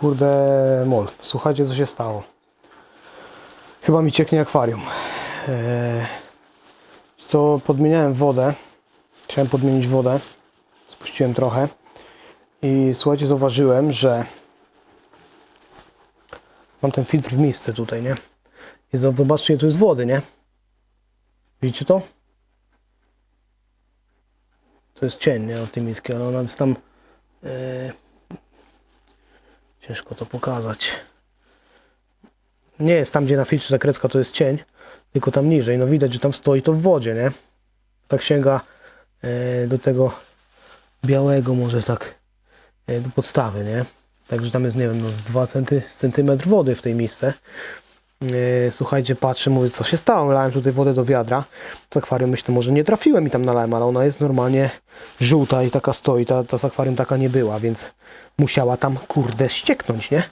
Kurde mol. Słuchajcie co się stało. Chyba mi cieknie akwarium. Eee, co podmieniałem wodę. Chciałem podmienić wodę. Spuściłem trochę. I słuchajcie, zauważyłem, że mam ten filtr w misce tutaj, nie? I zo- zobaczcie, tu jest wody, nie? Widzicie to? To jest cień, nie? Od tej miski, ale ona jest tam... e, Ciężko to pokazać. Nie jest tam, gdzie na filtrze ta kredka to jest cień, tylko tam niżej. No widać, że tam stoi to w wodzie, nie? Tak sięga e, do tego białego może tak e, do podstawy, nie? Także tam jest, nie wiem, no z 2 centy, centymetr wody w tej misce. E, Słuchajcie, patrzę, mówię, co się stało. Lałem tutaj wodę do wiadra. Z akwarium myślę, może nie trafiłem i tam nalałem, ale ona jest normalnie żółta i taka stoi. Ta, ta z akwarium taka nie była, więc musiała tam, kurde, ścieknąć, nie?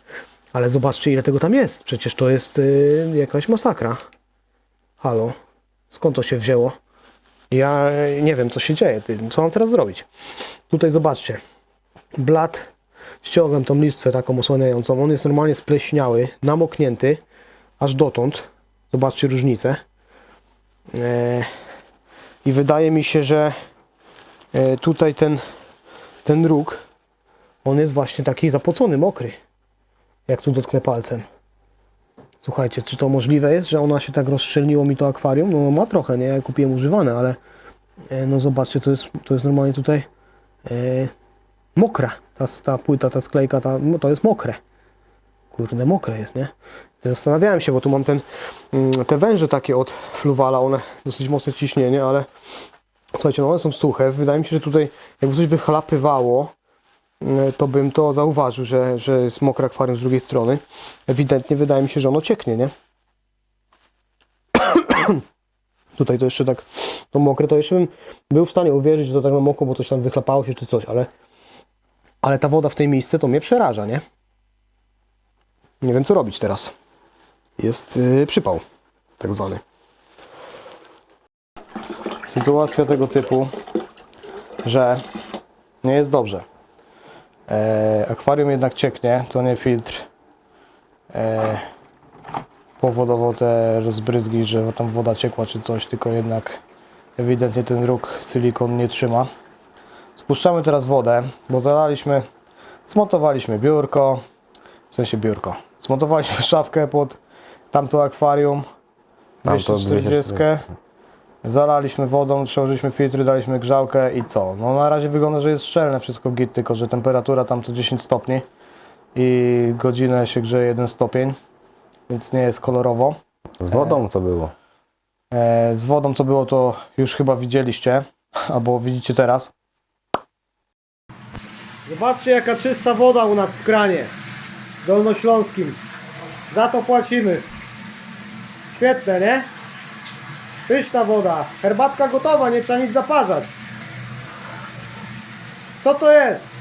Ale zobaczcie, ile tego tam jest. Przecież to jest y, jakaś masakra. Halo? Skąd to się wzięło? Ja nie wiem, co się dzieje. Co mam teraz zrobić? Tutaj zobaczcie. Blat, ściągam tą listwę taką osłaniającą. On jest normalnie spleśniały, namoknięty, aż dotąd. Zobaczcie różnicę. E, I wydaje mi się, że e, tutaj ten, ten róg, on jest właśnie taki zapocony, mokry. Jak tu dotknę palcem. Słuchajcie, czy to możliwe jest, że ona się tak rozszczelniło mi to akwarium? No ma trochę, nie? Ja kupiłem używane, ale e, no zobaczcie, to jest, to jest normalnie tutaj e, mokra. Ta, ta płyta, ta sklejka, ta, no to jest mokre. Kurde, mokre jest, nie? Zastanawiałem się, bo tu mam ten, mm, te węże takie od fluwala, one dosyć mocne ciśnienie, ale słuchajcie, no one są suche. Wydaje mi się, że tutaj jakby coś wychlapywało, y, to bym to zauważył, że, że jest mokre akwarium z drugiej strony. Ewidentnie wydaje mi się, że ono cieknie, nie? Tutaj to jeszcze tak, to mokre, to jeszcze bym był w stanie uwierzyć, że to tak na mokro, bo coś tam wychlapało się czy coś, ale, ale ta woda w tej miejsce to mnie przeraża, nie? Nie wiem co robić teraz. Jest yy, przypał, tak zwany. Sytuacja tego typu, że nie jest dobrze. E, akwarium jednak cieknie, to nie filtr e, powodował te rozbryzgi, że tam woda ciekła czy coś, tylko jednak ewidentnie ten róg silikon nie trzyma. Spuszczamy teraz wodę, bo zalaliśmy, zmontowaliśmy biurko, w sensie biurko. Zmontowaliśmy szafkę pod tamto akwarium, Tamto 240. Zalaliśmy wodą, przełożyliśmy filtry, daliśmy grzałkę i co? No na razie wygląda, że jest szczelne wszystko git, tylko że temperatura tam to 10 stopni i godzinę się grzeje 1 stopień, więc nie jest kolorowo. Z wodą to było. E, z wodą co było to już chyba widzieliście, albo widzicie teraz. Zobaczcie jaka czysta woda u nas w kranie dolnośląskim. Za to płacimy. Świetne, nie? Pyszna woda. Herbatka gotowa, nie trzeba nic zaparzać. Co to jest?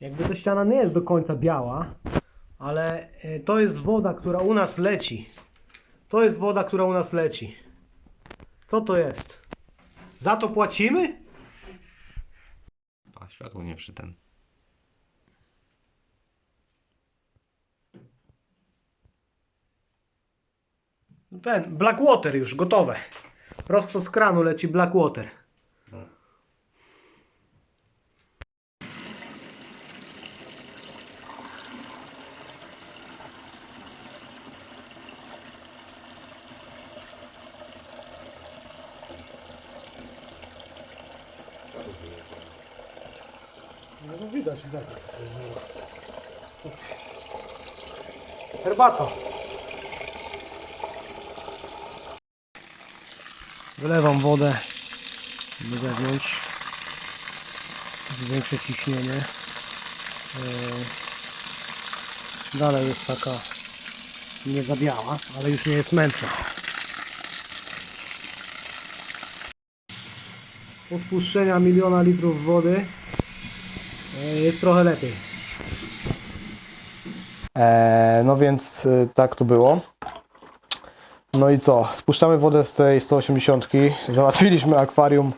Jakby ta ściana nie jest do końca biała, ale e, to jest woda, która u nas leci. To jest woda, która u nas leci. Co to jest? Za to płacimy? A, światło nie przy ten. Ten, Blackwater już, gotowe. Prosto z kranu leci Blackwater. No to widać, widać. Herbato. Wylewam wodę do wewnątrz. Zwiększę ciśnienie. Yy, Dalej jest taka nie za biała, ale już nie jest męcza. Po miliona litrów wody yy, jest trochę lepiej. E, no więc y, tak to było. No i co? Spuszczamy wodę z tej 180. Załatwiliśmy akwarium.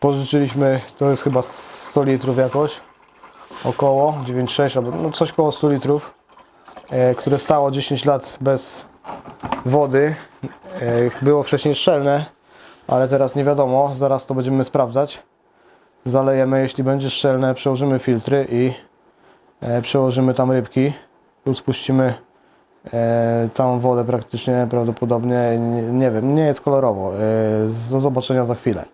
Pożyczyliśmy, to jest chyba 100 litrów jakoś. około 9,6 albo no coś koło 100 litrów, e, które stało 10 lat bez wody. E, było wcześniej szczelne, ale teraz nie wiadomo, zaraz to będziemy sprawdzać. Zalejemy, jeśli będzie szczelne, przełożymy filtry i e, przełożymy tam rybki, plus puścimy e, całą wodę praktycznie, prawdopodobnie, nie, nie wiem, nie jest kolorowo. E, do zobaczenia za chwilę.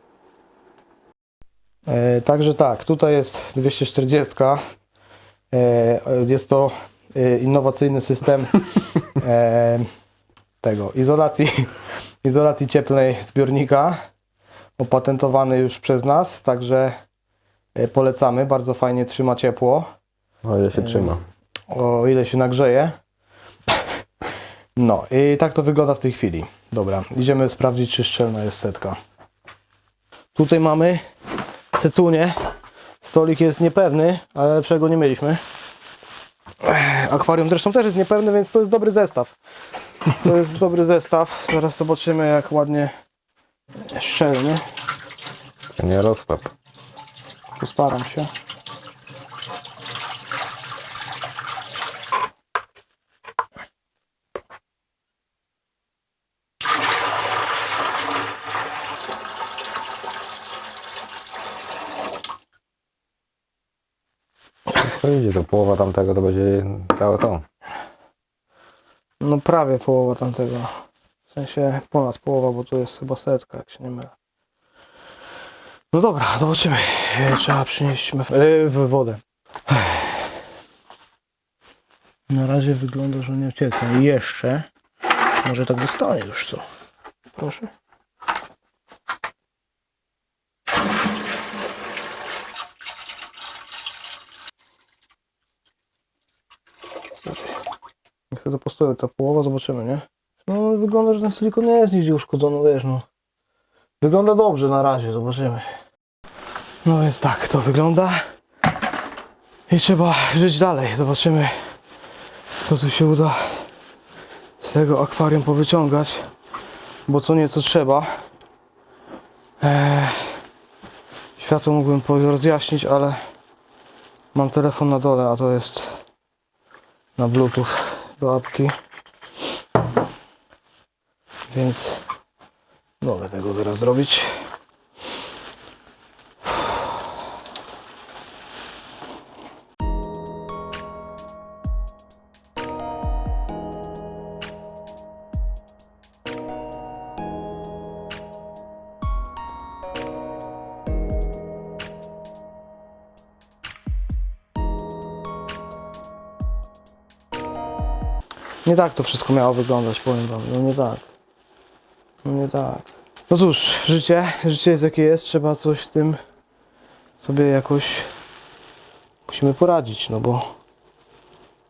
E, Także tak, tutaj jest 240. E, Jest to e, innowacyjny system e, tego izolacji, izolacji cieplnej zbiornika, opatentowany już przez nas, także e, polecamy, bardzo fajnie trzyma ciepło, O ile się trzyma. o ile się nagrzeje. No i tak to wygląda w tej chwili. Dobra, idziemy sprawdzić, czy szczelna jest setka. Tutaj mamy cetunie. Stolik jest niepewny, ale lepszego nie mieliśmy. Akwarium zresztą też jest niepewne, więc to jest dobry zestaw. To jest dobry zestaw. Zaraz zobaczymy, jak ładnie szczelny. Nie roztop. Postaram się. To idzie, to połowa tamtego to będzie całe to. No prawie połowa tamtego. W sensie ponad połowa, bo tu jest chyba setka, jak się nie mylę. No dobra, zobaczymy. E, Trzeba przynieść mef- e, w wodę. Na razie wygląda, że nie ucieka. Jeszcze. Może tak dostanie już co. Proszę. Niech to postoi ta połowa, zobaczymy, nie? No wygląda, że ten silikon nie jest nigdzie uszkodzony, wiesz, no. Wygląda dobrze na razie, zobaczymy. No więc tak to wygląda. I trzeba żyć dalej. Zobaczymy, co tu się uda z tego akwarium powyciągać. Bo co nieco trzeba. Eee, światło mógłbym rozjaśnić, ale mam telefon na dole, a to jest na bluetooth do apki. Więc mogę tego teraz zrobić. Nie tak to wszystko miało wyglądać, powiem wam. No nie tak. No nie tak. No cóż, życie, życie jest jakie jest, trzeba coś z tym sobie jakoś musimy poradzić, no bo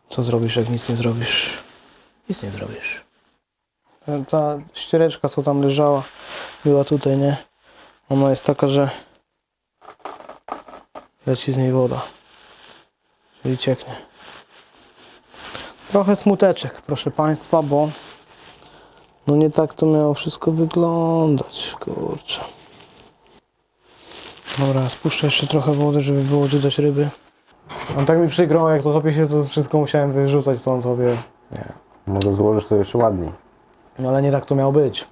co zrobisz, jak nic nie zrobisz? Nic nie zrobisz. Ta, ta ściereczka, co tam leżała, była tutaj, nie? Ona jest taka, że leci z niej woda. Czyli cieknie. Trochę smuteczek, proszę Państwa, bo no nie tak to miało wszystko wyglądać, kurczę. Dobra, spuszczę jeszcze trochę wody, żeby było gdzie dać ryby. On tak mi przykro, jak to chopie się, to wszystko musiałem wyrzucać stąd sobie. Nie. Może złożysz to jeszcze ładniej. No ale nie tak to miało być.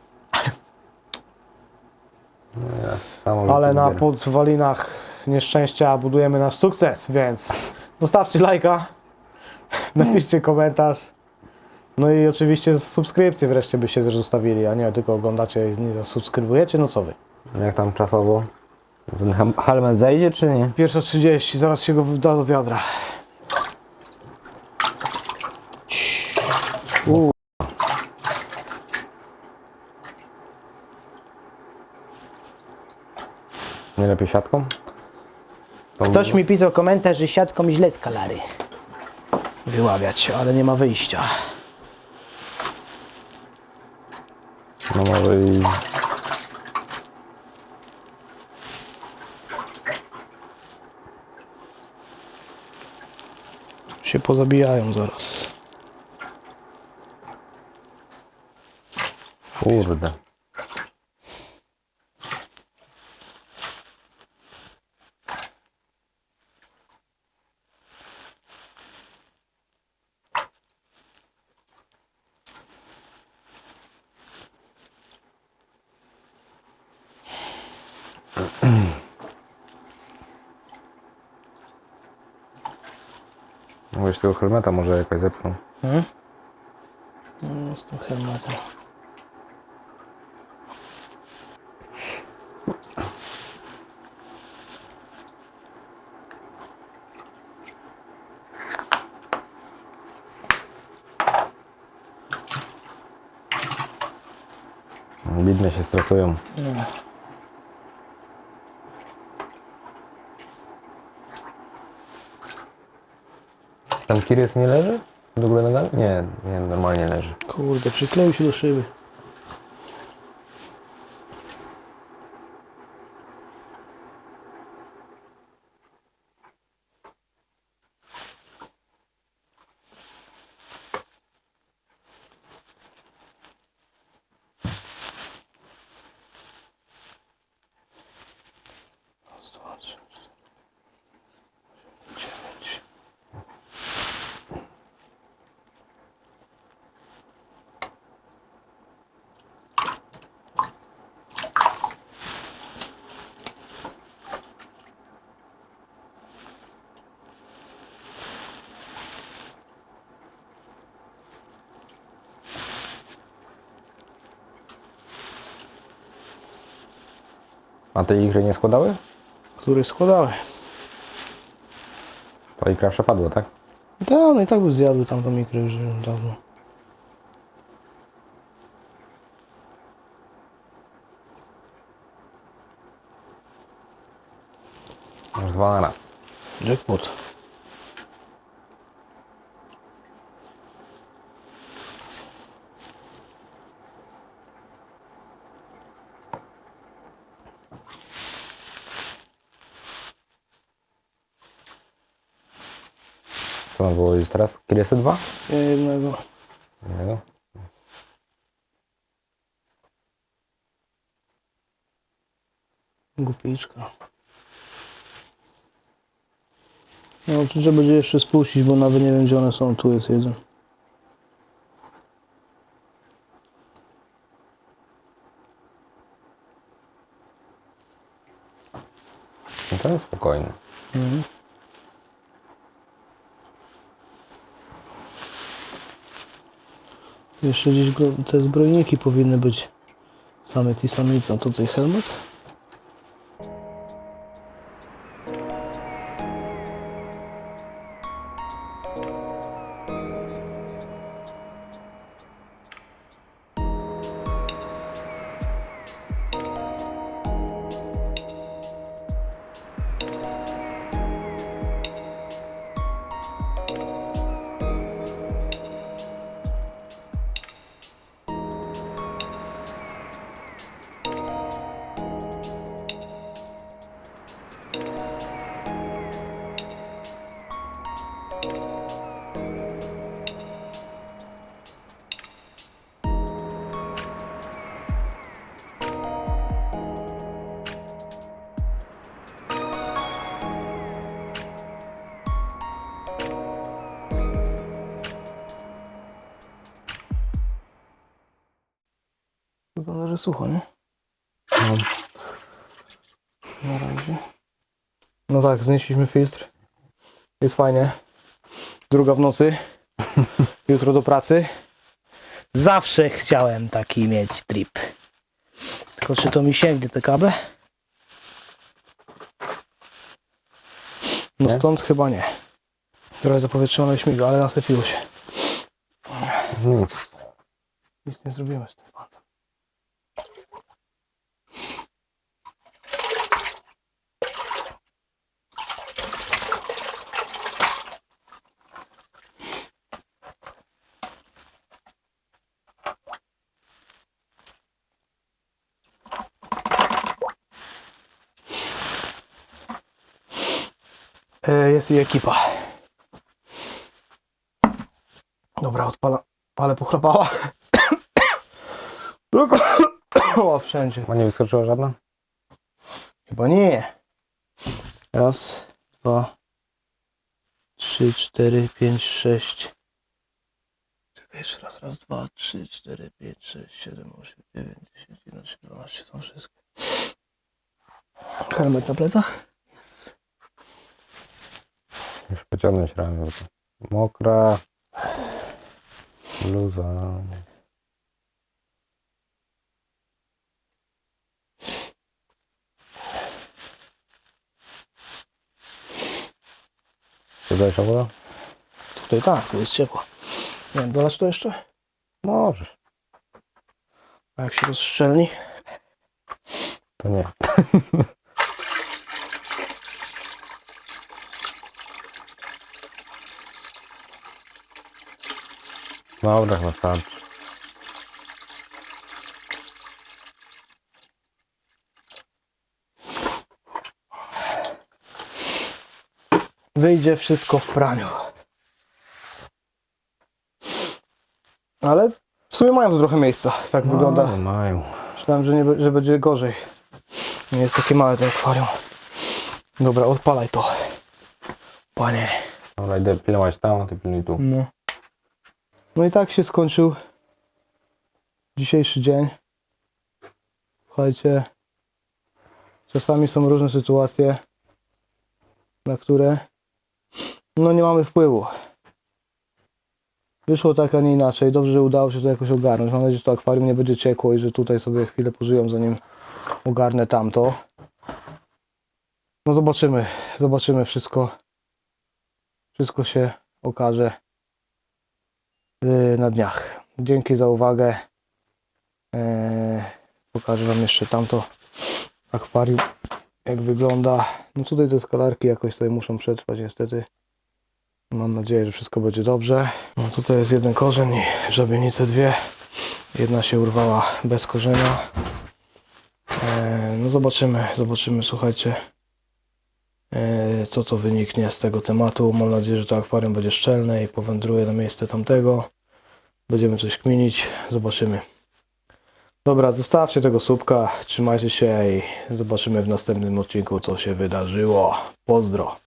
Samo Ale że na podwalinach nieszczęścia budujemy nasz sukces, więc zostawcie lajka, napiszcie komentarz. No i oczywiście subskrypcję wreszcie byście też zostawili, a nie tylko oglądacie i nie zasubskrybujecie, no co wy. Jak tam czasowo? Ten helmet zejdzie czy nie? Pierwsza 30, zaraz się go da do wiadra. U, Nie lepiej siatką? To Ktoś mi pisał komentarz, że siatką źle skalary wyławiać, ale nie ma wyjścia. No może i... Się pozabijają zaraz. Kurde. Mówisz tego helmeta może jakoś zepchnął. Hmm? No, z tym helmetem. Widne się stresują. Tam Kirys nie leży? Do góry nogami? Nie, nie, normalnie leży. Kurde, przykleił się do szyby. A te ikry nie składały? Który składały. To ikra przepadła, tak? Dawno i tak by zjadły tam tą ikrę już dawno. Masz dwa na raz. Jackpot. Co mam wyłożyć teraz? Kirysy dwa? Jednego. Jednego. Gupiczka. No, trzeba będzie jeszcze spuścić, bo nawet nie wiem gdzie one są. Tu jest jeden. No ten spokojny. Mhm. Jeszcze gdzieś go, te zbrojniki powinny być. Samiec i samica. Tutaj helmet. Że sucho, nie? No. Na razie. No tak, znieśliśmy filtr. Jest fajnie. Druga w nocy. Jutro do pracy. Zawsze chciałem taki mieć trip. Tylko czy to mi sięgnie te kable? No Nie? stąd chyba nie. Trochę zapowietrzone śmiga, ale nasypiło się. Nic. Nic nie zrobimy z tym. E, Jest i ekipa. Dobra, odpala. Ale pochlapała. O, wszędzie. A nie wyskoczyła żadna? Chyba nie. Raz, dwa, trzy, cztery, pięć, sześć. Czekaj, jeszcze raz. Raz, dwa, trzy, cztery, pięć, sześć, siedem, osiem, dziewięć, dziesięć, jedenaście, dwanaście. Są wszystkie. Helmet na plecach? Już pociągnąć ramię. Mokra. Bluza. Czy dajesz woda? Tutaj tak, tu jest ciepło. Nie wiem, dolać to jeszcze? Możesz. A jak się rozszczelni? To nie. Dobra, chyba starczy. Wyjdzie wszystko w praniu. Ale w sumie mają tu trochę miejsca, tak wygląda. No, mają. Myślałem, że, nie, że będzie gorzej. Nie jest takie małe to akwarium. Dobra, odpalaj to. Panie. Dobra, idę pilnować tam, a ty pilnuj tu. No. No i tak się skończył dzisiejszy dzień. Słuchajcie, czasami są różne sytuacje, na które no nie mamy wpływu. Wyszło tak, a nie inaczej. Dobrze, że udało się to jakoś ogarnąć. Mam nadzieję, że to akwarium nie będzie ciekło i że tutaj sobie chwilę pożyją, zanim ogarnę tamto. No zobaczymy, zobaczymy wszystko. Wszystko się okaże na dniach. Dzięki za uwagę. Eee, pokażę Wam jeszcze tamto akwarium, jak wygląda. No tutaj te skalarki jakoś sobie muszą przetrwać niestety. Mam nadzieję, że wszystko będzie dobrze. No tutaj jest jeden korzeń i żabienice dwie. Jedna się urwała bez korzenia. Eee, no zobaczymy, zobaczymy, słuchajcie, co to wyniknie z tego tematu. Mam nadzieję, że to akwarium będzie szczelne i powędruje na miejsce tamtego. Będziemy coś kminić, zobaczymy. Dobra, zostawcie tego słupka, trzymajcie się i zobaczymy w następnym odcinku, co się wydarzyło. Pozdro.